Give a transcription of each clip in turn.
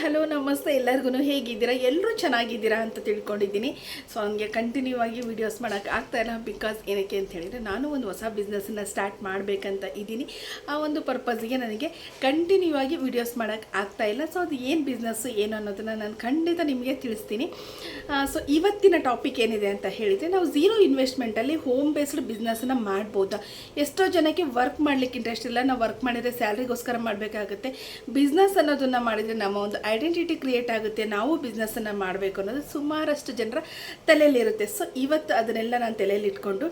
Hello, ನಮಸ್ತೆ ಎಲ್ಲರಿಗೂ ಹೇಗಿದ್ದೀರಾ? ಎಲ್ಲರೂ ಚೆನ್ನಾಗಿದ್ದೀರಾ ಅಂತ ತಿಳ್ಕೊಂಡಿದ್ದೀನಿ. ಸೊ ನನಗೆ ಕಂಟಿನ್ಯೂ ಆಗಿ ವೀಡಿಯೋಸ್ ಮಾಡೋಕ್ಕೆ ಇಲ್ಲ ಬಿಕಾಸ್ ಏನಕ್ಕೆ ಅಂತ ಹೇಳಿದರೆ ನಾನು ಒಂದು ಹೊಸ ಬಿಸ್ನೆಸ್ಸನ್ನು ಸ್ಟಾರ್ಟ್ ಮಾಡಬೇಕಂತ ಇದ್ದೀನಿ. ಆ ಒಂದು ಪರ್ಪಸ್ಗೆ ನನಗೆ ಕಂಟಿನ್ಯೂ ಆಗಿ ವೀಡಿಯೋಸ್ ಮಾಡೋಕ್ಕೆ ಇಲ್ಲ. ಸೊ ಅದು ಏನು ಬಿಸ್ನೆಸ್ಸು ಏನು ಅನ್ನೋದನ್ನು ನಾನು ಖಂಡಿತ ನಿಮಗೆ ತಿಳಿಸ್ತೀನಿ. ಸೊ ಇವತ್ತಿನ ಟಾಪಿಕ್ ಏನಿದೆ ಅಂತ ಹೇಳಿದರೆ ನಾವು ಝೀರೋ ಇನ್ವೆಸ್ಟ್ಮೆಂಟಲ್ಲಿ ಹೋಮ್ ಬೇಸ್ಡ್ ಬಿಸ್ನೆಸ್ಸನ್ನು ಮಾಡ್ಬೋದಾ? ಎಷ್ಟೋ ಜನಕ್ಕೆ ವರ್ಕ್ ಮಾಡಲಿಕ್ಕೆ ಇಂಟ್ರೆಸ್ಟ್ ಇಲ್ಲ. ನಾವು ವರ್ಕ್ ಮಾಡಿದರೆ ಸ್ಯಾಲ್ರಿಗೋಸ್ಕರ ಮಾಡಬೇಕಾಗುತ್ತೆ. ಬಿಸ್ನೆಸ್ ಅನ್ನೋದನ್ನು ಮಾಡಿದರೆ ನಮ್ಮ ಒಂದು ಐಡೆಂಟಿಟಿ ಕ್ರಿಯೇಟ್ ಆಗುತ್ತೆ, ನಾವು ಬಿಸ್ನೆಸ್ಸನ್ನು ಮಾಡಬೇಕು ಅನ್ನೋದು ಸುಮಾರಷ್ಟು ಜನರ ತಲೆಯಲ್ಲಿರುತ್ತೆ. ಸೊ ಇವತ್ತು ಅದನ್ನೆಲ್ಲ ನಾನು ತಲೆಯಲ್ಲಿ ಇಟ್ಕೊಂಡು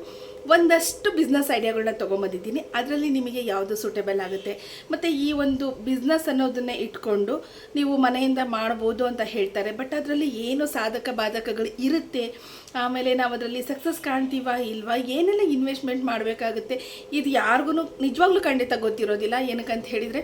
ಒಂದಷ್ಟು ಬಿಸ್ನೆಸ್ ಐಡಿಯಾಗಳನ್ನ ತೊಗೊಂಬಂದಿದ್ದೀನಿ. ಅದರಲ್ಲಿ ನಿಮಗೆ ಯಾವುದು ಸೂಟೇಬಲ್ ಆಗುತ್ತೆ? ಮತ್ತು ಈ ಒಂದು ಬಿಸ್ನೆಸ್ ಅನ್ನೋದನ್ನೇ ಇಟ್ಕೊಂಡು ನೀವು ಮನೆಯಿಂದ ಮಾಡ್ಬೋದು ಅಂತ ಹೇಳ್ತಾರೆ. ಬಟ್ ಅದರಲ್ಲಿ ಏನು ಸಾಧಕ ಬಾಧಕಗಳು ಇರುತ್ತೆ? ಆಮೇಲೆ ನಾವು ಅದರಲ್ಲಿ ಸಕ್ಸಸ್ ಕಾಣ್ತೀವಾ ಇಲ್ವಾ? ಏನೆಲ್ಲ ಇನ್ವೆಸ್ಟ್ಮೆಂಟ್ ಮಾಡಬೇಕಾಗುತ್ತೆ? ಇದು ಯಾರಿಗೂ ನಿಜವಾಗ್ಲೂ ಖಂಡಿತ ಗೊತ್ತಿರೋದಿಲ್ಲ. ಏನಕ್ಕಂತ ಹೇಳಿದರೆ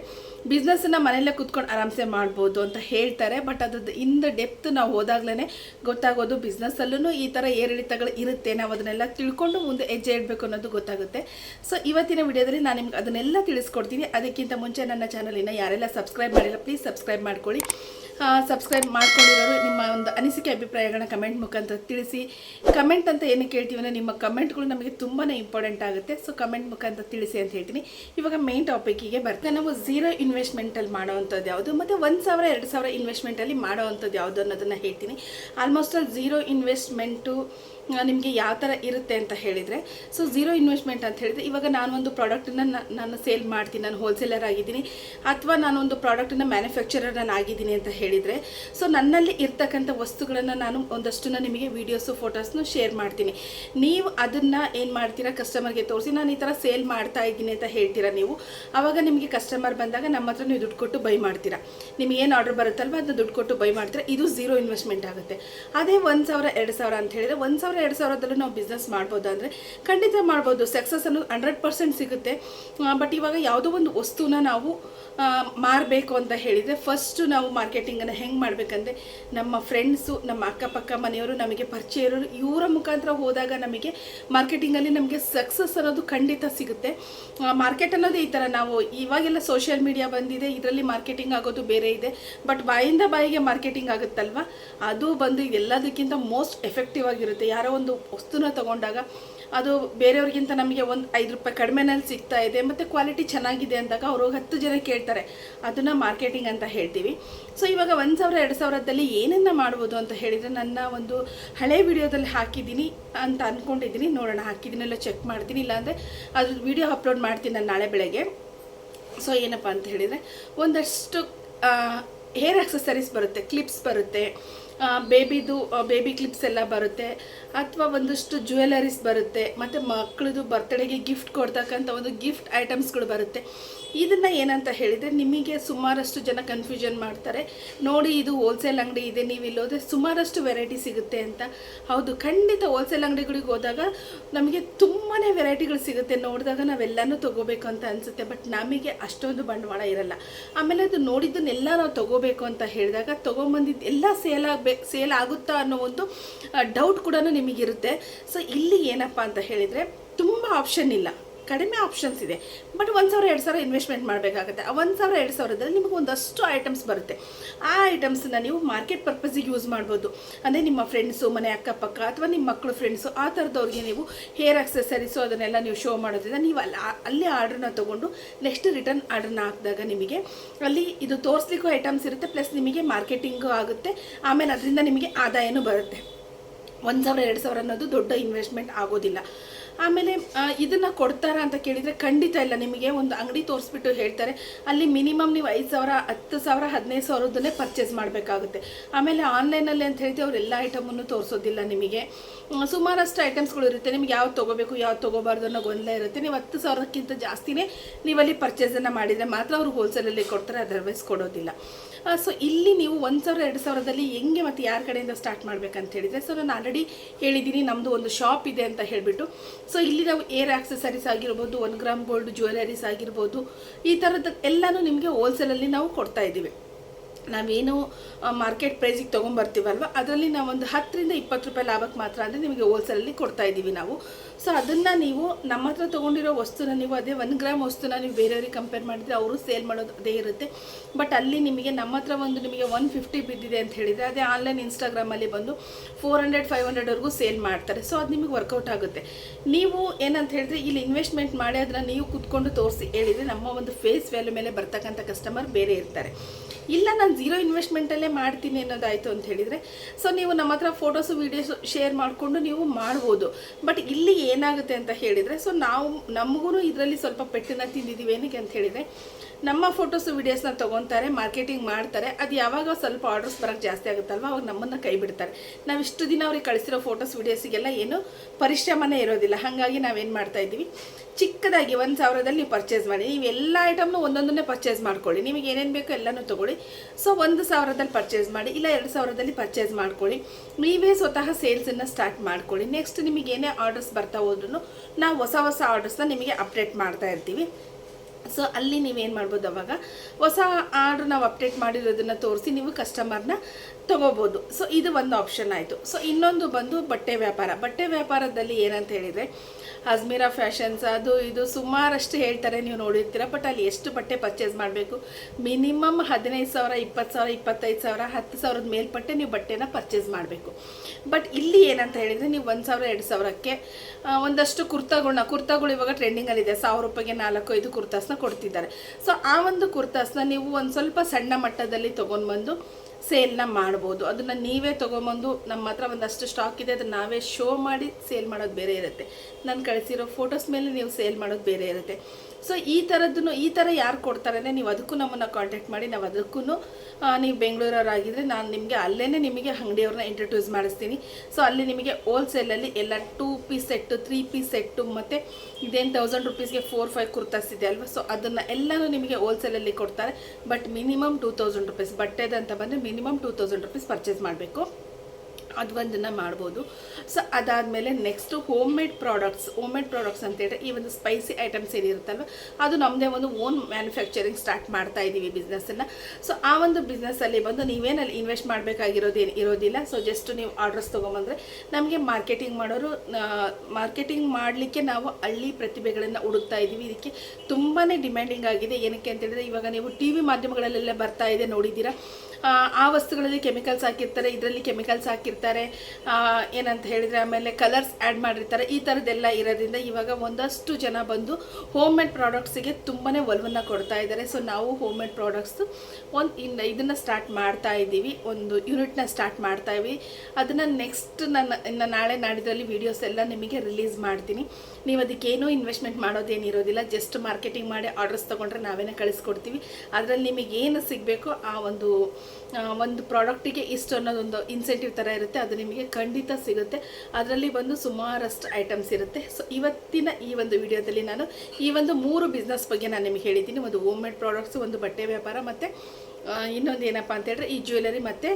ಬಿಸ್ನೆಸ್ಸನ್ನು ಮನೆಯಲ್ಲೇ ಕೂತ್ಕೊಂಡು ಆರಾಮ್ಸೆ ಮಾಡ್ಬೋದು ಅಂತ ಹೇಳ್ತಾರೆ. ಬಟ್ ಅದ್ರದ್ದು ಇನ್ ಡೆಪ್ತ್ ನಾವು ಹೋದಾಗ್ಲೇ ಗೊತ್ತಾಗೋದು. ಬಿಸ್ನೆಸ್ಸಲ್ಲೂ ಈ ಥರ ಏರಿಳಿತಗಳು ಇರುತ್ತೆ. ನಾವು ಅದನ್ನೆಲ್ಲ ತಿಳ್ಕೊಂಡು ಮುಂದೆ ಹೆಜ್ಜೆ ಇಡಬೇಕು ಅನ್ನೋದು ಗೊತ್ತಾಗುತ್ತೆ. ಸೊ ಇವತ್ತಿನ ವಿಡಿಯೋದಲ್ಲಿ ನಾನು ನಿಮ್ಗೆ ಅದನ್ನೆಲ್ಲ ತಿಳಿಸ್ಕೊಡ್ತೀನಿ. ಅದಕ್ಕಿಂತ ಮುಂಚೆ ನನ್ನ ಚಾನಲಿನ ಯಾರೆಲ್ಲ ಸಬ್ಸ್ಕ್ರೈಬ್ ಮಾಡಿಲ್ಲ ಪ್ಲೀಸ್ ಸಬ್ಸ್ಕ್ರೈಬ್ ಮಾಡ್ಕೊಳ್ಳಿ. ಸಬ್ಸ್ಕ್ರೈಬ್ ಮಾಡ್ಕೊಂಡಿರೋರು ನಿಮ್ಮ ಒಂದು ಅನಿಸಿಕೆ ಅಭಿಪ್ರಾಯಗಳನ್ನ ಕಮೆಂಟ್ ಮುಖಾಂತರ ತಿಳಿಸಿ. ಕಮೆಂಟ್ ಅಂತ ಏನು ಕೇಳ್ತೀವಿ ಅಂದರೆ ನಿಮ್ಮ ಕಮೆಂಟ್ಗಳು ನಮಗೆ ತುಂಬಾ ಇಂಪಾರ್ಟೆಂಟ್ ಆಗುತ್ತೆ. ಸೊ ಕಮೆಂಟ್ ಮುಖಾಂತರ ತಿಳಿಸಿ ಅಂತ ಹೇಳ್ತೀನಿ. ಇವಾಗ ಮೇನ್ ಟಾಪಿಕ್ಕಿಗೆ ಬರ್ತೇನೆ. ನಾವು ಝೀರೋ ಇನ್ವೆಸ್ಟ್ಮೆಂಟಲ್ಲಿ ಮಾಡೋವಂಥದ್ದು ಯಾವುದು ಮತ್ತು ಒಂದು ಸಾವಿರ, ಎರಡು ಸಾವಿರ ಇನ್ವೆಸ್ಟ್ಮೆಂಟಲ್ಲಿ ಮಾಡೋವಂಥದ್ದು ಯಾವುದು ಅನ್ನೋದನ್ನು ಹೇಳ್ತೀನಿ. ಆಲ್ಮೋಸ್ಟ್ ಆಲ್ ಝೀರೋ ಇನ್ವೆಸ್ಟ್ಮೆಂಟು ನಿಮಗೆ ಯಾವ ಥರ ಇರುತ್ತೆ ಅಂತ ಹೇಳಿದರೆ. ಸೊ ಝೀರೋ ಇನ್ವೆಸ್ಟ್ಮೆಂಟ್ ಅಂತ ಹೇಳಿದರೆ ಇವಾಗ ನಾನೊಂದು ಪ್ರಾಡಕ್ಟನ್ನು ನಾನು ಸೇಲ್ ಮಾಡ್ತೀನಿ. ನಾನು ಹೋಲ್ಸೇಲರ್ ಆಗಿದ್ದೀನಿ. ಅಥವಾ ನಾನೊಂದು ಪ್ರಾಡಕ್ಟನ್ನು ಮ್ಯಾನುಫ್ಯಾಕ್ಚರರ್ ನಾನು ಆಗಿದ್ದೀನಿ ಅಂತ ಹೇಳಿದರೆ. ಸೊ ನನ್ನಲ್ಲಿ ಇರ್ತಕ್ಕಂಥ ವಸ್ತುಗಳನ್ನು ನಾನು ಒಂದಷ್ಟನ್ನು ನಿಮಗೆ ವೀಡಿಯೋಸು ಫೋಟೋಸ್ನು ಶೇರ್ ಮಾಡ್ತೀನಿ. ನೀವು ಅದನ್ನು ಏನು ಮಾಡ್ತೀರಾ ಕಸ್ಟಮರ್ಗೆ ತೋರಿಸಿ, ನಾನು ಈ ಥರ ಸೇಲ್ ಮಾಡ್ತಾ ಇದ್ದೀನಿ ಅಂತ ಹೇಳ್ತೀರಾ ನೀವು ಆವಾಗ ನಿಮಗೆ ಕಸ್ಟಮರ್ ಬಂದಾಗ ನಮ್ಮ ಹತ್ರ ನೀವು ದುಡ್ಡು ಕೊಟ್ಟು ಬೈ ಮಾಡ್ತೀರಾ. ನಿಮಗೆ ಏನು ಆರ್ಡರ್ ಬರುತ್ತಲ್ವ ಅದನ್ನ ದುಡ್ಡು ಕೊಟ್ಟು ಬೈ ಮಾಡ್ತೀರಾ, ಇದು ಝೀರೋ ಇನ್ವೆಸ್ಟ್ಮೆಂಟ್ ಆಗುತ್ತೆ. ಅದೇ ಒಂದು ಸಾವಿರ, ಎರಡು ಸಾವಿರ ಅಂತ ಹೇಳಿದರೆ, ಒಂದು ಸಾವಿರ, ಎರಡು ಸಾವಿರದಲ್ಲೂ ನಾವು ಬಿಸ್ನೆಸ್ ಮಾಡ್ಬೋದು ಅಂದರೆ ಖಂಡಿತ ಮಾಡ್ಬೋದು. ಸಕ್ಸಸ್ ಅನ್ನೋದು ಹಂಡ್ರೆಡ್ ಪರ್ಸೆಂಟ್ ಸಿಗುತ್ತೆ. ಬಟ್ ಇವಾಗ ಯಾವುದೋ ಒಂದು ವಸ್ತುನ ನಾವು ಮಾರಬೇಕು ಅಂತ ಹೇಳಿದರೆ ಫಸ್ಟು ನಾವು ಮಾರ್ಕೆಟಿಂಗನ್ನು ಹೆಂಗೆ ಮಾಡಬೇಕಂದ್ರೆ ನಮ್ಮ ಫ್ರೆಂಡ್ಸು ನಮ್ಮ ಅಕ್ಕಪಕ್ಕ ಮನೆಯವರು ನಮಗೆ ಪರಿಚಯ ಇರೋರು, ಇವರ ಮುಖಾಂತರ ಹೋದಾಗ ನಮಗೆ ಮಾರ್ಕೆಟಿಂಗಲ್ಲಿ ನಮಗೆ ಸಕ್ಸಸ್ ಅನ್ನೋದು ಖಂಡಿತ ಸಿಗುತ್ತೆ. ಮಾರ್ಕೆಟ್ ಅನ್ನೋದು ಈ ಥರ ನಾವು ಇವಾಗೆಲ್ಲ ಸೋಷಿಯಲ್ ಮೀಡಿಯಾ ಬಂದಿದೆ, ಇದರಲ್ಲಿ ಮಾರ್ಕೆಟಿಂಗ್ ಆಗೋದು ಬೇರೆ ಇದೆ ಬಟ್ ಬಾಯಿಂದ ಬಾಯಿಗೆ ಮಾರ್ಕೆಟಿಂಗ್ ಆಗುತ್ತಲ್ವ? ಅದು ಬಂದು ಎಲ್ಲದಕ್ಕಿಂತ ಮೋಸ್ಟ್ ಎಫೆಕ್ಟಿವ್ ಆಗಿರುತ್ತೆ. ಯಾರೋ ಒಂದು ವಸ್ತುನ ತಗೊಂಡಾಗ ಅದು ಬೇರೆಯವ್ರಿಗಿಂತ ನಮಗೆ ಒಂದು ಐದು ರೂಪಾಯಿ ಕಡಿಮೆನಲ್ಲಿ ಸಿಗ್ತಾ ಇದೆ, ಮತ್ತು ಕ್ವಾಲಿಟಿ ಚೆನ್ನಾಗಿದೆ ಅಂದಾಗ ಅವರು ಹತ್ತು ಜನ ಕೇಳ್ತಾರೆ, ಅದನ್ನು ಮಾರ್ಕೆಟಿಂಗ್ ಅಂತ ಹೇಳ್ತೀವಿ. ಸೊ ಇವಾಗ ಒಂದು ಸಾವಿರ, ಎರಡು ಸಾವಿರದಲ್ಲಿ ಏನನ್ನ ಮಾಡ್ಬೋದು ಅಂತ ಹೇಳಿದರೆ ನನ್ನ ಒಂದು ಹಳೆ ವಿಡಿಯೋದಲ್ಲಿ ಹಾಕಿದ್ದೀನಿ ಅಂತ ಅಂದ್ಕೊಂಡಿದ್ದೀನಿ ನೋಡೋಣ ಹಾಕಿದ್ದೀನೆಲ್ಲ ಚೆಕ್ ಮಾಡ್ತೀನಿ. ಇಲ್ಲಾಂದರೆ ಅದ್ರ ವಿಡಿಯೋ ಅಪ್ಲೋಡ್ ಮಾಡ್ತೀನಿ ನಾನು ನಾಳೆ ಬೆಳಗ್ಗೆ. ಸೊ ಏನಪ್ಪ ಅಂತ ಹೇಳಿದರೆ ಒಂದಷ್ಟು ಹೇರ್ ಆಕ್ಸಸರೀಸ್ ಬರುತ್ತೆ ಕ್ಲಿಪ್ಸ್ ಬರುತ್ತೆ ಬೇಬಿದು ಬೇಬಿ ಕ್ಲಿಪ್ಸ್ ಎಲ್ಲ ಬರುತ್ತೆ. ಅಥವಾ ಒಂದಷ್ಟು ಜ್ಯುವೆಲರೀಸ್ ಬರುತ್ತೆ. ಮತ್ತು ಮಕ್ಕಳದು ಬರ್ತ್ಡೇಗೆ ಗಿಫ್ಟ್ ಕೊಡ್ತಕ್ಕಂಥ ಒಂದು ಗಿಫ್ಟ್ ಐಟಮ್ಸ್ಗಳು ಬರುತ್ತೆ. ಇದನ್ನು ಏನಂತ ಹೇಳಿದರೆ ನಿಮಗೆ ಸುಮಾರಷ್ಟು ಜನ ಕನ್ಫ್ಯೂಷನ್ ಮಾಡ್ತಾರೆ. ನೋಡಿ, ಇದು ಹೋಲ್ಸೇಲ್ ಅಂಗಡಿ ಇದೆ, ನೀವು ಇಲ್ಲೋದ್ರೆ ಸುಮಾರಷ್ಟು ವೆರೈಟಿ ಸಿಗುತ್ತೆ ಅಂತ. ಹೌದು, ಖಂಡಿತ ಹೋಲ್ಸೇಲ್ ಅಂಗಡಿಗಳಿಗೆ ಹೋದಾಗ ನಮಗೆ ತುಂಬಾ ವೆರೈಟಿಗಳು ಸಿಗುತ್ತೆ. ನೋಡಿದಾಗ ನಾವೆಲ್ಲನೂ ತೊಗೋಬೇಕು ಅಂತ ಅನಿಸುತ್ತೆ. ಬಟ್ ನಮಗೆ ಅಷ್ಟೊಂದು ಬಂಡವಾಳ ಇರಲ್ಲ. ಆಮೇಲೆ ಅದು ನೋಡಿದ್ದನ್ನೆಲ್ಲ ನಾವು ತೊಗೋಬೇಕು ಅಂತ ಹೇಳಿದಾಗ ತೊಗೊಂಬಂದಿದ್ದು ಎಲ್ಲ ಸೇಲ್ ಸೇಲ್ ಆಗುತ್ತಾ ಅನ್ನೋ ಒಂದು ಡೌಟ್ ಕೂಡ ನಿಮಗಿರುತ್ತೆ. ಸೊ ಇಲ್ಲಿ ಏನಪ್ಪ ಅಂತ ಹೇಳಿದರೆ, ತುಂಬ ಆಪ್ಷನ್ ಇಲ್ಲ. ಕಡಿಮೆ ಆಪ್ಷನ್ಸ್ ಇದೆ. ಬಟ್ ಒಂದು ಸಾವಿರ, ಎರಡು ಸಾವಿರ ಇನ್ವೆಸ್ಟ್ಮೆಂಟ್ ಮಾಡಬೇಕಾಗುತ್ತೆ. ಆ ಒಂದು ಸಾವಿರ, ಎರಡು ಸಾವಿರದಲ್ಲಿ ನಿಮಗೆ ಒಂದಷ್ಟು ಐಟಮ್ಸ್ ಬರುತ್ತೆ. ಆ ಐಟಮ್ಸನ್ನ ನೀವು ಮಾರ್ಕೆಟ್ ಪರ್ಪಸಿಗೆ ಯೂಸ್ ಮಾಡ್ಬೋದು. ಅಂದರೆ ನಿಮ್ಮ ಫ್ರೆಂಡ್ಸು ಮನೆ ಅಕ್ಕಪಕ್ಕ ಅಥವಾ ನಿಮ್ಮ ಮಕ್ಕಳು ಫ್ರೆಂಡ್ಸು ಆ ಥರದವ್ರಿಗೆ ನೀವು ಹೇರ್ ಅಕ್ಸೆಸರೀಸು ಅದನ್ನೆಲ್ಲ ನೀವು ಶೋ ಮಾಡೋದ್ರಿಂದ ನೀವು ಅಲ್ಲಿ ಅಲ್ಲಿ ಆರ್ಡ್ರನ್ನ ತೊಗೊಂಡು ನೆಕ್ಸ್ಟ್ ರಿಟರ್ನ್ ಆರ್ಡ್ರನ್ನ ಹಾಕಿದಾಗ ನಿಮಗೆ ಅಲ್ಲಿ ಇದು ತೋರಿಸ್ಲಿಕ್ಕೂ ಐಟಮ್ಸ್ ಇರುತ್ತೆ ಪ್ಲಸ್ ನಿಮಗೆ ಮಾರ್ಕೆಟಿಂಗು ಆಗುತ್ತೆ. ಆಮೇಲೆ ಅದರಿಂದ ನಿಮಗೆ ಆದಾಯನೂ ಬರುತ್ತೆ. ಒಂದು ಸಾವಿರ, ಎರಡು ಸಾವಿರ ಅನ್ನೋದು ದೊಡ್ಡ ಇನ್ವೆಸ್ಟ್ಮೆಂಟ್ ಆಗೋದಿಲ್ಲ. ಆಮೇಲೆ ಇದನ್ನು ಕೊಡ್ತಾರಾ ಅಂತ ಕೇಳಿದರೆ ಖಂಡಿತ ಇಲ್ಲ. ನಿಮಗೆ ಒಂದು ಅಂಗಡಿ ತೋರಿಸ್ಬಿಟ್ಟು ಹೇಳ್ತಾರೆ. ಅಲ್ಲಿ ಮಿನಿಮಮ್ ನೀವು ಐದು ಸಾವಿರ, ಹತ್ತು ಸಾವಿರ, ಹದಿನೈದು ಸಾವಿರದನ್ನೇ ಪರ್ಚೇಸ್ ಮಾಡಬೇಕಾಗುತ್ತೆ. ಆಮೇಲೆ ಆನ್ಲೈನಲ್ಲಿ ಅಂತ ಹೇಳ್ತೀವಿ ಅವ್ರು ಎಲ್ಲ ಐಟಮನ್ನು ತೋರಿಸೋದಿಲ್ಲ ನಿಮಗೆ. ಸುಮಾರಷ್ಟು ಐಟಮ್ಸ್ಗಳು ಇರುತ್ತೆ ನಿಮ್ಗೆ ಯಾವ್ದು ತೊಗೋಬೇಕು, ಯಾವ್ದು ತೊಗೋಬಾರ್ದು ಅನ್ನೋ ಗೊಂದಲ ಇರುತ್ತೆ. ನೀವು ಹತ್ತು ಸಾವಿರಕ್ಕಿಂತ ಜಾಸ್ತಿನೇ ನೀವಲ್ಲಿ ಪರ್ಚೇಸನ್ನು ಮಾಡಿದರೆ ಮಾತ್ರ ಅವರು ಹೋಲ್ಸೇಲಲ್ಲಿ ಕೊಡ್ತಾರೆ ಅದರ್ವೈಸ್ ಕೊಡೋದಿಲ್ಲ. ಸೊ ಇಲ್ಲಿ ನೀವು ಒಂದು ಸಾವಿರ, ಎರಡು ಸಾವಿರದಲ್ಲಿ ಹೆಂಗೆ ಮತ್ತು ಯಾರ ಕಡೆಯಿಂದ ಸ್ಟಾರ್ಟ್ ಮಾಡಬೇಕಂತ ಹೇಳಿದರೆ ಸೊ ನಾನು ಆಲ್ರೆಡಿ ಹೇಳಿದ್ದೀನಿ ನಮ್ಮದು ಒಂದು ಶಾಪ್ ಇದೆ ಅಂತ ಹೇಳಿಬಿಟ್ಟು. ಸೊ ಇಲ್ಲಿ ನಾವು ಏರ್ ಆಕ್ಸೆಸರೀಸ್ ಆಗಿರ್ಬೋದು ಒನ್ ಗ್ರಾಮ್ ಗೋಲ್ಡ್ ಜ್ಯುವೆಲರೀಸ್ ಆಗಿರ್ಬೋದು, ಈ ಥರದ್ದು ಎಲ್ಲನೂ ನಿಮಗೆ ಹೋಲ್ಸೇಲಲ್ಲಿ ನಾವು ಕೊಡ್ತಾ ಇದ್ದೀವಿ. ನಾವೇನು ಮಾರ್ಕೆಟ್ ಪ್ರೈಸಿಗೆ ತೊಗೊಂಬರ್ತೀವಲ್ವ, ಅದರಲ್ಲಿ ನಾವು ಒಂದು ಹತ್ತರಿಂದ ಇಪ್ಪತ್ತು ರೂಪಾಯಿ ಲಾಭಕ್ಕೆ ಮಾತ್ರ ಅಂದರೆ ನಿಮಗೆ ಹೋಲ್ಸೇಲಲ್ಲಿ ಕೊಡ್ತಾ ಇದ್ದೀವಿ ನಾವು. ಸೊ ಅದನ್ನು ನೀವು ನಮ್ಮ ಹತ್ರ ತೊಗೊಂಡಿರೋ ವಸ್ತುನ ನೀವು ಅದೇ ಒಂದು ಗ್ರಾಮ್ ವಸ್ತುನ ನೀವು ಬೇರೆಯವ್ರಿಗೆ ಕಂಪೇರ್ ಮಾಡಿದರೆ ಅವರು ಸೇಲ್ ಮಾಡೋದು ಅದೇ ಇರುತ್ತೆ. ಬಟ್ ಅಲ್ಲಿ ನಿಮಗೆ ನಮ್ಮ ಹತ್ರ ಒಂದು ನಿಮಗೆ ಒನ್ ಫಿಫ್ಟಿ ಬಿದ್ದಿದೆ ಅಂತ ಹೇಳಿದರೆ ಅದೇ ಆನ್ಲೈನ್ ಇನ್ಸ್ಟಾಗ್ರಾಮಲ್ಲಿ ಬಂದು ಫೋರ್ ಹಂಡ್ರೆಡ್ ಫೈವ್ ಹಂಡ್ರೆಡ್ವರೆಗೂ ಸೇಲ್ ಮಾಡ್ತಾರೆ. ಸೊ ಅದು ನಿಮಗೆ ವರ್ಕೌಟ್ ಆಗುತ್ತೆ. ನೀವು ಏನಂತ ಹೇಳಿದ್ರೆ ಇಲ್ಲಿ ಇನ್ವೆಸ್ಟ್ಮೆಂಟ್ ಮಾಡಿ, ಅದನ್ನು ನೀವು ಕುತ್ಕೊಂಡು ತೋರಿಸಿ ಹೇಳಿದರೆ ನಮ್ಮ ಒಂದು ಫೇಸ್ ವ್ಯಾಲ್ಯೂ ಮೇಲೆ ಬರ್ತಕ್ಕಂಥ ಕಸ್ಟಮರ್ ಬೇರೆ ಇರ್ತಾರೆ. ಇಲ್ಲ, ನಾನು ಝೀರೋ ಇನ್ವೆಸ್ಟ್ಮೆಂಟಲ್ಲೇ ಮಾಡ್ತೀನಿ ಅನ್ನೋದಾಯಿತು ಅಂತ ಹೇಳಿದರೆ ಸೊ ನೀವು ನಮ್ಮ ಹತ್ರ ಫೋಟೋಸು ವೀಡಿಯೋಸು ಶೇರ್ ಮಾಡಿಕೊಂಡು ನೀವು ಮಾಡ್ಬೋದು. ಬಟ್ ಇಲ್ಲಿ ಏನಾಗುತ್ತೆ ಅಂತ ಹೇಳಿದರೆ ಸೊ ನಾವು ನಮಗೂ ಇದರಲ್ಲಿ ಸ್ವಲ್ಪ ಪೆಟ್ಟನ್ನು ತಿಂದಿದ್ದೀವಿ ಏನಕ್ಕೆ ಅಂತ ಹೇಳಿದರೆ ನಮ್ಮ ಫೋಟೋಸು ವೀಡಿಯೋಸ್ನ ತೊಗೊತಾರೆ ಮಾರ್ಕೆಟಿಂಗ್ ಮಾಡ್ತಾರೆ. ಅದು ಯಾವಾಗ ಸ್ವಲ್ಪ ಆರ್ಡರ್ಸ್ ಬರೋಕ್ಕೆ ಜಾಸ್ತಿ ಆಗುತ್ತಲ್ವ? ಅವಾಗ ನಮ್ಮನ್ನು ಕೈ ಬಿಡ್ತಾರೆ. ನಾವು ಇಷ್ಟು ದಿನ ಅವ್ರಿಗೆ ಕಳಿಸಿರೋ ಫೋಟೋಸ್ ವೀಡಿಯೋಸಿಗೆಲ್ಲ ಏನು ಪರಿಶ್ರಮನೇ ಇರೋದಿಲ್ಲ. ಹಾಗಾಗಿ ನಾವೇನು ಮಾಡ್ತಾ ಇದ್ದೀವಿ? ಚಿಕ್ಕದಾಗಿ ಒಂದು ಸಾವಿರದಲ್ಲಿ ನೀವು ಪರ್ಚೇಸ್ ಮಾಡಿ. ನೀವು ಎಲ್ಲ ಐಟಮ್ನು ಒಂದೊಂದನ್ನೇ ಪರ್ಚೇಸ್ ಮಾಡ್ಕೊಳ್ಳಿ. ನಿಮಗೆ ಏನೇನು ಬೇಕೋ ಎಲ್ಲನೂ ತೊಗೊಳ್ಳಿ. ಸೊ ಒಂದು ಸಾವಿರದಲ್ಲಿ ಪರ್ಚೇಸ್ ಮಾಡಿ, ಇಲ್ಲ ಎರಡು ಸಾವಿರದಲ್ಲಿ ಪರ್ಚೇಸ್ ಮಾಡ್ಕೊಳ್ಳಿ. ನೀವೇ ಸ್ವತಃ ಸೇಲ್ಸನ್ನು ಸ್ಟಾರ್ಟ್ ಮಾಡ್ಕೊಳ್ಳಿ. ನೆಕ್ಸ್ಟ್ ನಿಮಗೆ ಏನೇ ಆರ್ಡರ್ಸ್ ಬರ್ತಾ ಹೋದ್ರೂ ನಾವು ಹೊಸ ಹೊಸ ಆರ್ಡರ್ಸ್ನ ನಿಮಗೆ ಅಪ್ಡೇಟ್ ಮಾಡ್ತಾ ಇರ್ತೀವಿ. ಸೊ ಅಲ್ಲಿ ನೀವೇನು ಮಾಡ್ಬೋದು ಅವಾಗ ಹೊಸ ಆರ್ಡ್ರ್ ನಾವು ಅಪ್ಡೇಟ್ ಮಾಡಿರೋದನ್ನು ತೋರಿಸಿ ನೀವು ಕಸ್ಟಮರ್ನ ತೊಗೋಬೋದು. ಸೊ ಇದು ಒಂದು ಆಪ್ಷನ್ ಆಯಿತು. ಸೊ ಇನ್ನೊಂದು ಬಂದು ಬಟ್ಟೆ ವ್ಯಾಪಾರ. ಬಟ್ಟೆ ವ್ಯಾಪಾರದಲ್ಲಿ ಏನಂತ ಹೇಳಿದರೆ ಅಜ್ಮೀರಾ ಫ್ಯಾಷನ್ಸ್, ಅದು ಇದು ಸುಮಾರಷ್ಟು ಹೇಳ್ತಾರೆ ನೀವು ನೋಡಿರ್ತೀರ ಬಟ್ ಅಲ್ಲಿ ಎಷ್ಟು ಬಟ್ಟೆ ಪರ್ಚೇಸ್ ಮಾಡಬೇಕು? ಮಿನಿಮಮ್ ಹದಿನೈದು ಸಾವಿರ, ಇಪ್ಪತ್ತು ಸಾವಿರ, ಇಪ್ಪತ್ತೈದು ಸಾವಿರ, ಹತ್ತು ಸಾವಿರದ ಮೇಲ್ಪಟ್ಟೆ ನೀವು ಬಟ್ಟೆನ ಪರ್ಚೇಸ್ ಮಾಡಬೇಕು. ಬಟ್ ಇಲ್ಲಿ ಏನಂತ ಹೇಳಿದರೆ ನೀವು ಒಂದು ಸಾವಿರ, ಎರಡು ಸಾವಿರಕ್ಕೆ ಒಂದಷ್ಟು ಕುರ್ತಾಗಳನ್ನ ಕುರ್ತಾಗಳು ಇವಾಗ ಟ್ರೆಂಡಿಂಗಲ್ಲಿದೆ ಸಾವಿರ ರೂಪಾಯಿಗೆ ನಾಲ್ಕು, ಐದು ಕುರ್ತಾಸ್ನ ಕೊಡ್ತಿದ್ದಾರೆ. ಸೊ ಆ ಒಂದು ಕುರ್ತಾಸ್ನ ನೀವು ಒಂದು ಸ್ವಲ್ಪ ಸಣ್ಣ ಮಟ್ಟದಲ್ಲಿ ತೊಗೊಂಡು ಬಂದು ಸೇಲ್ನ ಮಾಡ್ಬೋದು. ಅದನ್ನು ನೀವೇ ತೊಗೊಂಬಂದು ನಮ್ಮ ಹತ್ರ ಒಂದಷ್ಟು ಸ್ಟಾಕ್ ಇದೆ, ಅದನ್ನ ನಾವೇ ಶೋ ಮಾಡಿ ಸೇಲ್ ಮಾಡೋದು ಬೇರೆ ಇರುತ್ತೆ. ನಾನು ಕಳಿಸಿರೋ ಫೋಟೋಸ್ ಮೇಲೆ ನೀವು ಸೇಲ್ ಮಾಡೋದು ಬೇರೆ ಇರುತ್ತೆ. ಸೊ ಈ ಥರದ್ದನ್ನು ಈ ಥರ ಯಾರು ಕೊಡ್ತಾರೆ ಅಂದರೆ ನೀವು ಅದಕ್ಕೂ ನಮ್ಮನ್ನು ಕಾಂಟ್ಯಾಕ್ಟ್ ಮಾಡಿ, ನಾವು ಅದಕ್ಕೂ ನೀವು ಬೆಂಗಳೂರವರಾಗಿದ್ದರೆ ನಾನು ನಿಮಗೆ ಅಲ್ಲೇ ನಿಮಗೆ ಅಂಗಡಿಯವ್ರನ್ನ ಇಂಟ್ರೊಡ್ಯೂಸ್ ಮಾಡಿಸ್ತೀನಿ. ಸೊ ಅಲ್ಲಿ ನಿಮಗೆ ಹೋಲ್ಸೇಲಲ್ಲಿ ಎಲ್ಲ two piece set three piece set ಮತ್ತು ಇದೇನು ತೌಸಂಡ್ ರುಪೀಸ್ಗೆ ಫೋರ್ ಫೈವ್ ಕುರ್ತಾಸ್ ಇದೆ ಅಲ್ವಾ? ಸೊ ಅದನ್ನು ಎಲ್ಲನೂ ನಿಮಗೆ ಹೋಲ್ಸೇಲಲ್ಲಿ ಕೊಡ್ತಾರೆ. But minimum two thousand rupees ಬಟ್ಟೆದಂತ ಬಂದರೆ minimum two thousand rupees purchase ಮಾಡಬೇಕು. ಅದು ಒಂದನ್ನು ಮಾಡ್ಬೋದು. ಸೊ ಅದಾದಮೇಲೆ next home made products home made products ಅಂತ ಹೇಳಿದ್ರೆ ಈ ಒಂದು ಸ್ಪೈಸಿ ಐಟಮ್ಸ್ ಏನಿರುತ್ತಲ್ವ, ಅದು ನಮ್ಮದೇ ಒಂದು ಓನ್ ಮ್ಯಾನುಫ್ಯಾಕ್ಚರಿಂಗ್ ಸ್ಟಾರ್ಟ್ ಮಾಡ್ತಾ ಇದ್ದೀವಿ ಬಿಸ್ನೆಸ್ಸನ್ನು ಸೊ ಆ ಒಂದು ಬಿಸ್ನೆಸ್ಸಲ್ಲಿ ಬಂದು ನೀವೇನಲ್ಲಿ ಇನ್ವೆಸ್ಟ್ ಮಾಡಬೇಕಾಗಿರೋದೇನು ಇರೋದಿಲ್ಲ. ಸೊ ಜಸ್ಟ್ ನೀವು ಆರ್ಡರ್ಸ್ ತೊಗೊಂಬಂದರೆ ನಮಗೆ ಮಾರ್ಕೆಟಿಂಗ್ ಮಾಡೋರು ಮಾರ್ಕೆಟಿಂಗ್ ಮಾಡಲಿಕ್ಕೆ ನಾವು ಹಳ್ಳಿ ಪ್ರತಿಭೆಗಳನ್ನು ಹುಡುಕ್ತಾ ಇದ್ದೀವಿ ಇದಕ್ಕೆ ತುಂಬಾ ಡಿಮ್ಯಾಂಡಿಂಗ್ ಆಗಿದೆ. ಏನಕ್ಕೆ ಅಂತ ಹೇಳಿದ್ರೆ ಇವಾಗ ನೀವು ಟಿ ವಿ ಮಾಧ್ಯಮಗಳಲ್ಲೆಲ್ಲ ಬರ್ತಾ ಇದೆ, ನೋಡಿದ್ದೀರಾ? ಆ, ವಸ್ತುಗಳಲ್ಲಿ ಕೆಮಿಕಲ್ಸ್ ಹಾಕಿರ್ತಾರೆ ಇದರಲ್ಲಿ ಕೆಮಿಕಲ್ಸ್ ಹಾಕಿರ್ತಾರೆ ಏನಂತ ಹೇಳಿದರೆ ಆಮೇಲೆ ಕಲರ್ಸ್ ಆ್ಯಡ್ ಮಾಡಿರ್ತಾರೆ ಈ ಥರದ್ದೆಲ್ಲ ಇರೋದ್ರಿಂದ ಇವಾಗ ಒಂದಷ್ಟು ಜನ ಬಂದು ಹೋಮ್ ಮೇಡ್ ಪ್ರಾಡಕ್ಟ್ಸಿಗೆ ತುಂಬಾ ಒಲವನ್ನು ಕೊಡ್ತಾ ಇದ್ದಾರೆ. ಸೊ ನಾವು ಹೋಮ್ ಮೇಡ್ ಪ್ರಾಡಕ್ಟ್ಸು ಒಂದು ಇನ್ನು ಇದನ್ನು ಸ್ಟಾರ್ಟ್ ಮಾಡ್ತಾ ಇದ್ದೀವಿ. ಒಂದು ಯೂನಿಟ್ನ ಸ್ಟಾರ್ಟ್ ಮಾಡ್ತಾ ಇದ್ದೀವಿ. ಅದನ್ನು ನೆಕ್ಸ್ಟ್ ನನ್ನ ಇನ್ನು ನಾಳೆ ನಾಡಿದ್ರಲ್ಲಿ ವೀಡಿಯೋಸ್ ಎಲ್ಲ ನಿಮಗೆ ರಿಲೀಸ್ ಮಾಡ್ತೀನಿ. ನೀವು ಅದಕ್ಕೇನೂ ಇನ್ವೆಸ್ಟ್ಮೆಂಟ್ ಮಾಡೋದೇನಿರೋದಿಲ್ಲ ಜಸ್ಟ್ ಮಾರ್ಕೆಟಿಂಗ್ ಮಾಡಿ ಆರ್ಡರ್ಸ್ ತೊಗೊಂಡ್ರೆ ನಾವೇನೇ ಕಳಿಸ್ಕೊಡ್ತೀವಿ. ಅದರಲ್ಲಿ ನಿಮಗೆ ಏನು ಸಿಗಬೇಕೋ ಆ ಒಂದು ಒಂದು ಪ್ರಾಡಕ್ಟಿಗೆ ಇಷ್ಟು ಅನ್ನೋದೊಂದು ಇನ್ಸೆಂಟಿವ್ ಥರ ಇರುತ್ತೆ, ಅದು ನಿಮಗೆ ಖಂಡಿತ ಸಿಗುತ್ತೆ. ಅದರಲ್ಲಿ ಬಂದು ಸುಮಾರಷ್ಟು ಐಟಮ್ಸ್ ಇರುತ್ತೆ. ಸೊ ಇವತ್ತಿನ ಈ ಒಂದು ವಿಡಿಯೋದಲ್ಲಿ ನಾನು ಈ ಒಂದು ಮೂರು ಬಿಸ್ನೆಸ್ ಬಗ್ಗೆ ನಾನು ನಿಮಗೆ ಹೇಳಿದ್ದೀನಿ. ಒಂದು ಹೋಮ್ ಮೇಡ್ ಪ್ರಾಡಕ್ಟ್ಸು ಒಂದು ಬಟ್ಟೆ ವ್ಯಾಪಾರ ಮತ್ತು ಇನ್ನೊಂದು ಏನಪ್ಪ ಅಂತ ಹೇಳಿದ್ರೆ ಈ ಜ್ಯುವೆಲರಿ ಮತ್ತು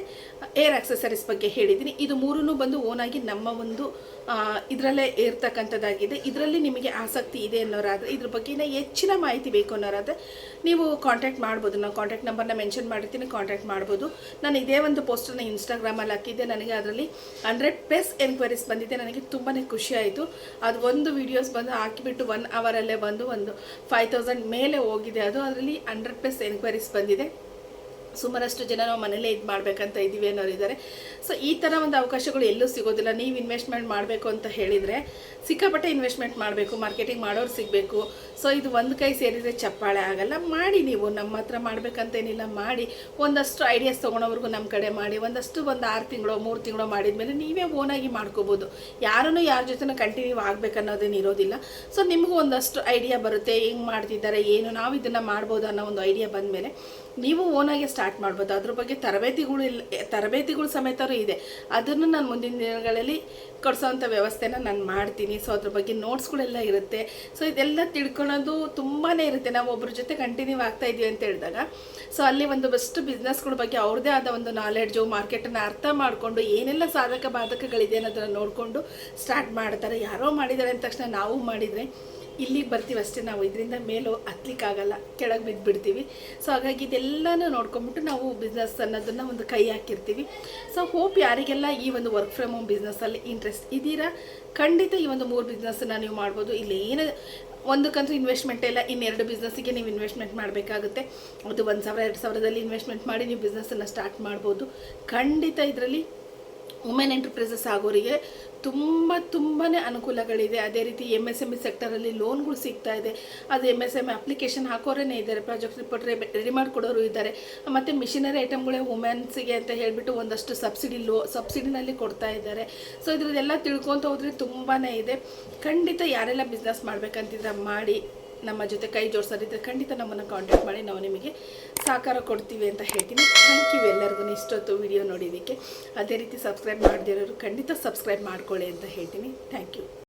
ಏರ್ ಆಕ್ಸೆಸರೀಸ್ ಬಗ್ಗೆ ಹೇಳಿದ್ದೀನಿ. ಇದು ಮೂರೂ ಬಂದು ಓನಾಗಿ ನಮ್ಮ ಒಂದು ಇದರಲ್ಲೇ ಇರ್ತಕ್ಕಂಥದ್ದಾಗಿದೆ. ಇದರಲ್ಲಿ ನಿಮಗೆ ಆಸಕ್ತಿ ಇದೆ ಅನ್ನೋರಾದರೆ, ಇದ್ರ ಬಗ್ಗೆ ಹೆಚ್ಚಿನ ಮಾಹಿತಿ ಬೇಕು ಅನ್ನೋರಾದರೆ, ನೀವು ಕಾಂಟ್ಯಾಕ್ಟ್ ಮಾಡ್ಬೋದು. ನಾನು ಕಾಂಟ್ಯಾಕ್ಟ್ ನಂಬರ್ನ ಮೆನ್ಷನ್ ಮಾಡಿರ್ತೀನಿ ಕಾಂಟ್ಯಾಕ್ಟ್ ಮಾಡ್ಬೋದು. ನಾನು ಇದೇ ಒಂದು ಪೋಸ್ಟರ್ನ ಇನ್ಸ್ಟಾಗ್ರಾಮಲ್ಲಿ ಹಾಕಿದ್ದೆ. ನನಗೆ ಅದರಲ್ಲಿ ಹಂಡ್ರೆಡ್ ಪ್ಲಸ್ ಎನ್ಕ್ವೈರೀಸ್ ಬಂದಿದೆ. ನನಗೆ ತುಂಬಾ ಖುಷಿ ಆಯಿತು. ಅದು ಒಂದು ವೀಡಿಯೋಸ್ ಬಂದು ಹಾಕಿಬಿಟ್ಟು ಒನ್ ಅವರಲ್ಲೇ ಬಂದು ಒಂದು ಫೈವ್ ತೌಸಂಡ್ ಮೇಲೆ ಹೋಗಿದೆ. ಅದು ಅದರಲ್ಲಿ ಹಂಡ್ರೆಡ್ ಪ್ಲಸ್ ಎನ್ಕ್ವೈರೀಸ್ ಬಂದಿದೆ. ಸುಮಾರಷ್ಟು ಜನ ನಾವು ಮನೇಲೇ ಇದು ಮಾಡಬೇಕಂತ ಇದ್ದೀವಿ ಅನ್ನೋರು ಇದ್ದಾರೆ ಸೊ ಈ ಥರ ಒಂದು ಅವಕಾಶಗಳು ಎಲ್ಲೂ ಸಿಗೋದಿಲ್ಲ. ನೀವು ಇನ್ವೆಸ್ಟ್ಮೆಂಟ್ ಮಾಡಬೇಕು ಅಂತ ಹೇಳಿದರೆ ಸಿಕ್ಕಾಪಟ್ಟೆ ಇನ್ವೆಸ್ಟ್ಮೆಂಟ್ ಮಾಡಬೇಕು ಮಾರ್ಕೆಟಿಂಗ್ ಮಾಡೋರು ಸಿಗಬೇಕು. ಸೊ ಇದು ಒಂದು ಕೈ ಸೇರಿದರೆ ಚಪ್ಪಾಳೆ ಆಗಲ್ಲ. ಮಾಡಿ ನೀವು, ನಮ್ಮ ಹತ್ರ ಮಾಡಬೇಕಂತೇನಿಲ್ಲ, ಮಾಡಿ. ಒಂದಷ್ಟು ಐಡಿಯಾಸ್ ತೊಗೊಳೋವ್ರಿಗೂ ನಮ್ಮ ಕಡೆ ಮಾಡಿ. ಒಂದಷ್ಟು ಒಂದು ಆರು ತಿಂಗಳು, ಮೂರು ತಿಂಗಳು ಮಾಡಿದ್ಮೇಲೆ ನೀವೇ ಓನಾಗಿ ಮಾಡ್ಕೋಬೋದು. ಯಾರೂ ಯಾರ ಜೊತೆನೂ ಕಂಟಿನ್ಯೂ ಆಗಬೇಕನ್ನೋದೇನು ಇರೋದಿಲ್ಲ. ಸೊ ನಿಮಗೂ ಒಂದಷ್ಟು ಐಡಿಯಾ ಬರುತ್ತೆ. ಹೆಂಗೆ ಮಾಡ್ತಿದ್ದಾರೆ, ಏನು, ನಾವು ಇದನ್ನು ಮಾಡ್ಬೋದು ಅನ್ನೋ ಒಂದು ಐಡಿಯಾ ಬಂದಮೇಲೆ ನೀವು ಓನಾಗಿ ಸ್ಟಾರ್ಟ್ ಮಾಡ್ಬೋದು. ಅದ್ರ ಬಗ್ಗೆ ತರಬೇತಿಗಳು ಇಲ್ಲ ತರಬೇತಿಗಳು ಸಮೇತರೂ ಇದೆ. ಅದನ್ನು ನಾನು ಮುಂದಿನ ದಿನಗಳಲ್ಲಿ ಕೊಡಿಸೋವಂಥ ವ್ಯವಸ್ಥೆನ ನಾನು ಮಾಡ್ತೀನಿ. ಸೊ ಅದ್ರ ಬಗ್ಗೆ ನೋಟ್ಸ್ಗಳೆಲ್ಲ ಇರುತ್ತೆ. ಸೊ ಇದೆಲ್ಲ ತಿಳ್ಕೊಳೋದು ತುಂಬಾ ಇರುತ್ತೆ. ನಾವು ಒಬ್ಬರ ಜೊತೆ ಕಂಟಿನ್ಯೂ ಆಗ್ತಾ ಇದೀವಿ ಅಂತ ಹೇಳಿದಾಗ. ಸೊ ಅಲ್ಲಿ ಒಂದು ಬೆಸ್ಟ್ ಬಿಸ್ನೆಸ್ಗಳ ಬಗ್ಗೆ ಅವ್ರದ್ದೇ ಆದ ಒಂದು ನಾಲೆಡ್ಜು ಮಾರ್ಕೆಟನ್ನು ಅರ್ಥ ಮಾಡಿಕೊಂಡು ಏನೆಲ್ಲ ಸಾಧಕ ಬಾಧಕಗಳಿದೆ ಅನ್ನೋದನ್ನು ನೋಡಿಕೊಂಡು ಸ್ಟಾರ್ಟ್ ಮಾಡ್ತಾರೆ. ಯಾರೋ ಮಾಡಿದ್ದಾರೆ ಅಂದ ತಕ್ಷಣ ನಾವು ಮಾಡಿದರೆ ಇಲ್ಲಿಗೆ ಬರ್ತೀವಿ ಅಷ್ಟೇ. ನಾವು ಇದರಿಂದ ಮೇಲೂ ಹತ್ಲಿಕ್ಕಾಗಲ್ಲ, ಕೆಳಗೆ ಬಿದ್ದುಬಿಡ್ತೀವಿ ಸೊ ಹಾಗಾಗಿ ಇದೆಲ್ಲನೂ ನೋಡ್ಕೊಂಬಿಟ್ಟು ನಾವು ಬಿಸ್ನೆಸ್ ಅನ್ನೋದನ್ನು ಒಂದು ಕೈ ಹಾಕಿರ್ತೀವಿ. ಸೊ ಹೋಪ್ ಯಾರಿಗೆಲ್ಲ ಈ ಒಂದು ವರ್ಕ್ ಫ್ರಮ್ ಹೋಮ್ ಬಿಸ್ನೆಸ್ಸಲ್ಲಿ ಇಂಟ್ರೆಸ್ಟ್ ಇದ್ದೀರಾ ಖಂಡಿತ ಈ ಒಂದು ಮೂರು ಬಿಸ್ನೆಸ್ಸನ್ನು ನೀವು ಮಾಡ್ಬೋದು. ಇಲ್ಲಿ ಏನು ಒಂದಕ್ಕಂತೂ ಇನ್ವೆಸ್ಟ್ಮೆಂಟ್ ಇಲ್ಲ, ಇನ್ನೆರಡು ಬಿಸ್ನೆಸ್ಸಿಗೆ ನೀವು ಇನ್ವೆಸ್ಟ್ಮೆಂಟ್ ಮಾಡಬೇಕಾಗುತ್ತೆ. ಅದು ಒಂದು ಸಾವಿರ, ಎರಡು ಸಾವಿರದಲ್ಲಿ ಇನ್ವೆಸ್ಟ್ಮೆಂಟ್ ಮಾಡಿ ನೀವು ಬಿಸ್ನೆಸ್ಸನ್ನು ಸ್ಟಾರ್ಟ್ ಮಾಡ್ಬೋದು. ಖಂಡಿತ ಇದರಲ್ಲಿ ವುಮೆನ್ ಎಂಟರ್ಪ್ರೈಸಸ್ ಆಗೋರಿಗೆ ತುಂಬ ತುಂಬಾ ಅನುಕೂಲಗಳಿದೆ. ಅದೇ ರೀತಿ ಎಂ ಎಸ್ ಎಂ ಇ ಸೆಕ್ಟರಲ್ಲಿ ಲೋನ್ಗಳು ಸಿಗ್ತಾ ಇದೆ. ಅದು ಎಂ ಎಸ್ ಎಂ ಅಪ್ಲಿಕೇಶನ್ ಹಾಕೋರೇ ಇದ್ದಾರೆ. ಪ್ರಾಜೆಕ್ಟ್ ರಿಪೋರ್ಟ್ ರೆಡಿ ಮಾಡಿಕೊಡೋರು ಇದ್ದಾರೆ. ಮತ್ತು ಮಿಷಿನರಿ ಐಟಮ್ಗಳೇ ವುಮೆನ್ಸಿಗೆ ಅಂತ ಹೇಳಿಬಿಟ್ಟು ಒಂದಷ್ಟು ಸಬ್ಸಿಡಿ ಲೋ ಸಬ್ಸಿಡಿನಲ್ಲಿ ಕೊಡ್ತಾ ಇದ್ದಾರೆ. ಸೊ ಇದರದೆಲ್ಲ ತಿಳ್ಕೊತ ಹೋದರೆ ತುಂಬಾ ಇದೆ. ಖಂಡಿತ ಯಾರೆಲ್ಲ ಬಿಸ್ನೆಸ್ ಮಾಡಬೇಕಂತಿದ್ರೆ ಮಾಡಿ. ನಮ್ಮ ಜೊತೆ ಕೈ ಜೋಡಿಸೋದಿದ್ರೆ ಖಂಡಿತ ನಮ್ಮನ್ನು ಕಾಂಟ್ಯಾಕ್ಟ್ ಮಾಡಿ ನಾವು ನಿಮಗೆ ಸಹಕಾರ ಕೊಡ್ತೀವಿ ಅಂತ ಹೇಳ್ತೀನಿ. ಥ್ಯಾಂಕ್ ಯು ಎಲ್ಲರಿಗೂ ಇಷ್ಟೊತ್ತು ವಿಡಿಯೋ ನೋಡಿದ್ದಕ್ಕೆ. ಅದೇ ರೀತಿ ಸಬ್ಸ್ಕ್ರೈಬ್ ಮಾಡದಿರೋರು ಖಂಡಿತ ಸಬ್ಸ್ಕ್ರೈಬ್ ಮಾಡ್ಕೊಳ್ಳಿ ಅಂತ ಹೇಳ್ತೀನಿ. Thank you